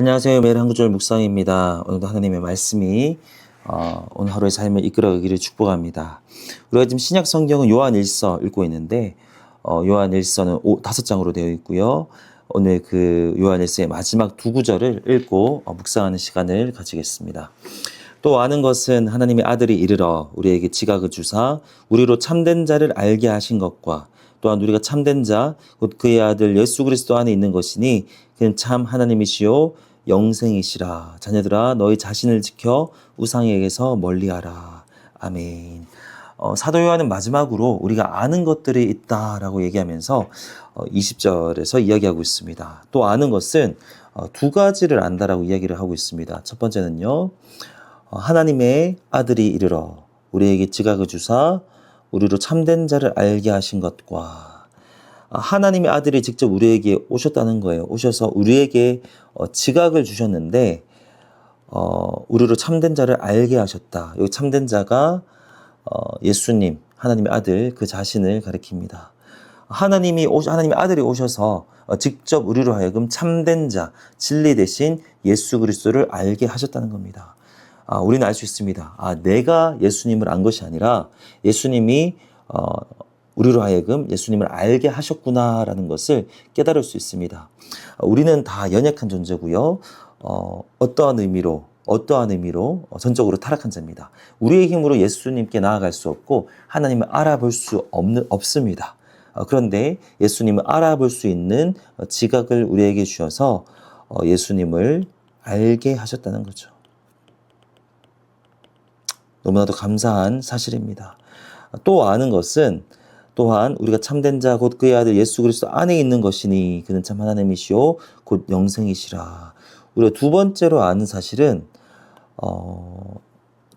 안녕하세요. 매일 한 구절 묵상입니다. 오늘도 하나님의 말씀이 어, 오늘 하루의 삶을 이끌어가기를 축복합니다. 우리가 지금 신약 성경은 요한 1서 읽고 있는데 어, 요한 1서는 오, 다섯 장으로 되어 있고요. 오늘 그 요한 1서의 마지막 두 구절을 읽고 어, 묵상하는 시간을 가지겠습니다. 또 아는 것은 하나님의 아들이 이르러 우리에게 지각을 주사 우리로 참된 자를 알게 하신 것과 또한 우리가 참된 자, 곧 그의 아들 예수 그리스도 안에 있는 것이니 그는 참 하나님이시요 영생이시라. 자녀들아 너희 자신을 지켜 우상에게서 멀리하라. 아멘. 어, 사도 요한은 마지막으로 우리가 아는 것들이 있다라고 얘기하면서 어, 20절에서 이야기하고 있습니다. 또 아는 것은 어, 두 가지를 안다라고 이야기를 하고 있습니다. 첫 번째는요. 어, 하나님의 아들이 이르러 우리에게 지각을 주사 우리로 참된 자를 알게 하신 것과 아, 하나님의 아들이 직접 우리에게 오셨다는 거예요. 오셔서 우리에게 어, 지각을 주셨는데 어, 우리로 참된 자를 알게 하셨다. 여기 참된 자가 어, 예수님, 하나님의 아들 그 자신을 가리킵니다. 하나님이 오, 하나님의 아들이 오셔서 어, 직접 우리로 하여금 참된 자, 진리 대신 예수 그리스도를 알게 하셨다는 겁니다. 아, 우리는 알 수 있습니다. 아, 내가 예수님을 안 것이 아니라 예수님이 어, 우리로 하여금 예수님을 알게 하셨구나라는 것을 깨달을 수 있습니다. 어, 우리는 다 연약한 존재고요. 어, 어떠한 의미로 어떠한 의미로 어, 전적으로 타락한 자입니다. 우리의 힘으로 예수님께 나아갈 수 없고 하나님을 알아볼 수 없는 없습니다. 어, 그런데 예수님을 알아볼 수 있는 어, 지각을 우리에게 주셔서 어, 예수님을 알게 하셨다는 거죠. 너무나도 감사한 사실입니다. 또 아는 것은 또한 우리가 참된 자 곧 그의 아들 예수 그리스도 안에 있는 것이니 그는 참 하나님이시오 곧 영생이시라. 우리가 두 번째로 아는 사실은 어,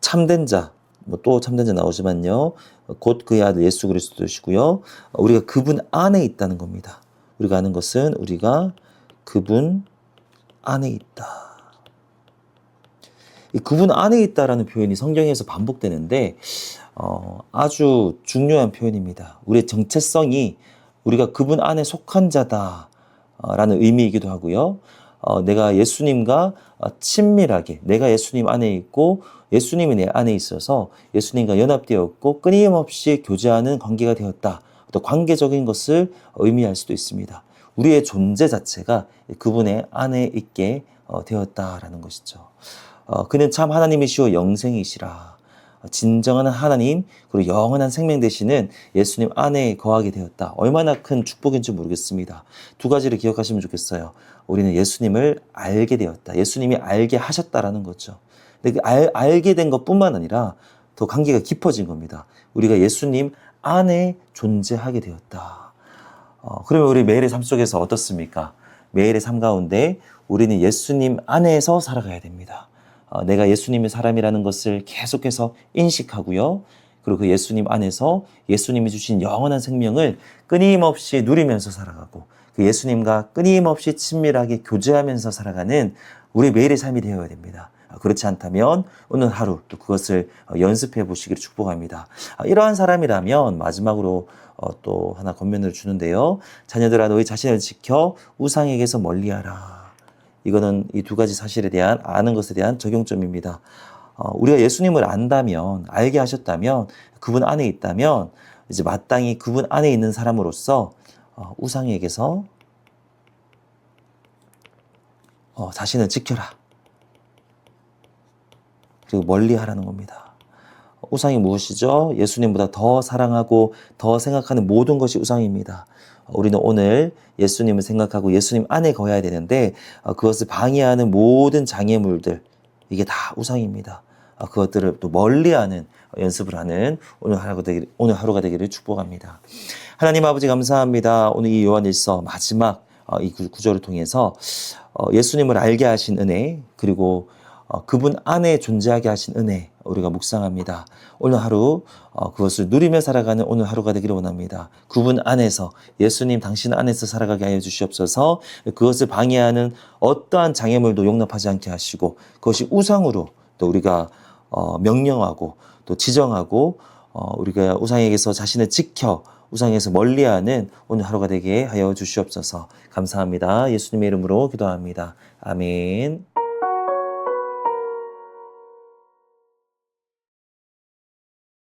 참된 자, 뭐 또 참된 자 나오지만요. 곧 그의 아들 예수 그리스도시고요. 우리가 그분 안에 있다는 겁니다. 우리가 아는 것은 우리가 그분 안에 있다. 이 그분 안에 있다라는 표현이 성경에서 반복되는데 어, 아주 중요한 표현입니다. 우리의 정체성이 우리가 그분 안에 속한 자다라는 의미이기도 하고요. 어, 내가 예수님과 어, 친밀하게 내가 예수님 안에 있고 예수님이 내 안에 있어서 예수님과 연합되었고 끊임없이 교제하는 관계가 되었다. 또 관계적인 것을 의미할 수도 있습니다. 우리의 존재 자체가 그분의 안에 있게 어, 되었다라는 것이죠. 어, 그는 참 하나님이시오 영생이시라. 진정한 하나님 그리고 영원한 생명 되시는 예수님 안에 거하게 되었다. 얼마나 큰 축복인지 모르겠습니다. 두 가지를 기억하시면 좋겠어요. 우리는 예수님을 알게 되었다. 예수님이 알게 하셨다라는 거죠. 근데 그 알, 알게 된 것뿐만 아니라 더 관계가 깊어진 겁니다. 우리가 예수님 안에 존재하게 되었다. 어, 그러면 우리 매일의 삶 속에서 어떻습니까? 매일의 삶 가운데 우리는 예수님 안에서 살아가야 됩니다. 어, 내가 예수님의 사람이라는 것을 계속해서 인식하고요. 그리고 그 예수님 안에서 예수님이 주신 영원한 생명을 끊임없이 누리면서 살아가고 그 예수님과 끊임없이 친밀하게 교제하면서 살아가는 우리 매일의 삶이 되어야 됩니다. 아, 그렇지 않다면 오늘 하루 또 그것을 어, 연습해 보시기를 축복합니다. 아, 이러한 사람이라면 마지막으로 어, 또 하나 권면을 주는데요. 자녀들아 너희 자신을 지켜 우상에게서 멀리하라. 이거는 이 두 가지 사실에 대한 아는 것에 대한 적용점입니다. 어, 우리가 예수님을 안다면 알게 하셨다면 그분 안에 있다면 이제 마땅히 그분 안에 있는 사람으로서 어, 우상에게서 어, 자신을 지켜라. 그리고 멀리 하라는 겁니다. 우상이 무엇이죠? 예수님보다 더 사랑하고 더 생각하는 모든 것이 우상입니다. 우리는 오늘 예수님을 생각하고 예수님 안에 거해야 되는데 어, 그것을 방해하는 모든 장애물들 이게 다 우상입니다. 어, 그것들을 또 멀리하는 연습을 하는 오늘 하루가 되기를, 오늘 하루가 되기를 축복합니다. 하나님 아버지 감사합니다. 오늘 이 요한일서 마지막 어, 이 구- 구절을 통해서 예수님을 알게 하신 은혜 그리고 그분 안에 존재하게 하신 은혜 우리가 묵상합니다. 오늘 하루 어, 그것을 누리며 살아가는 오늘 하루가 되기를 원합니다. 그분 안에서 예수님 당신 안에서 살아가게 하여 주시옵소서. 그것을 방해하는 어떠한 장애물도 용납하지 않게 하시고 그것이 우상으로 또 우리가 어, 명령하고 또 지정하고 어, 우리가 우상에게서 자신을 지켜 우상에서 멀리하는 오늘 하루가 되게 하여 주시옵소서. 감사합니다. 예수님의 이름으로 기도합니다. 아멘.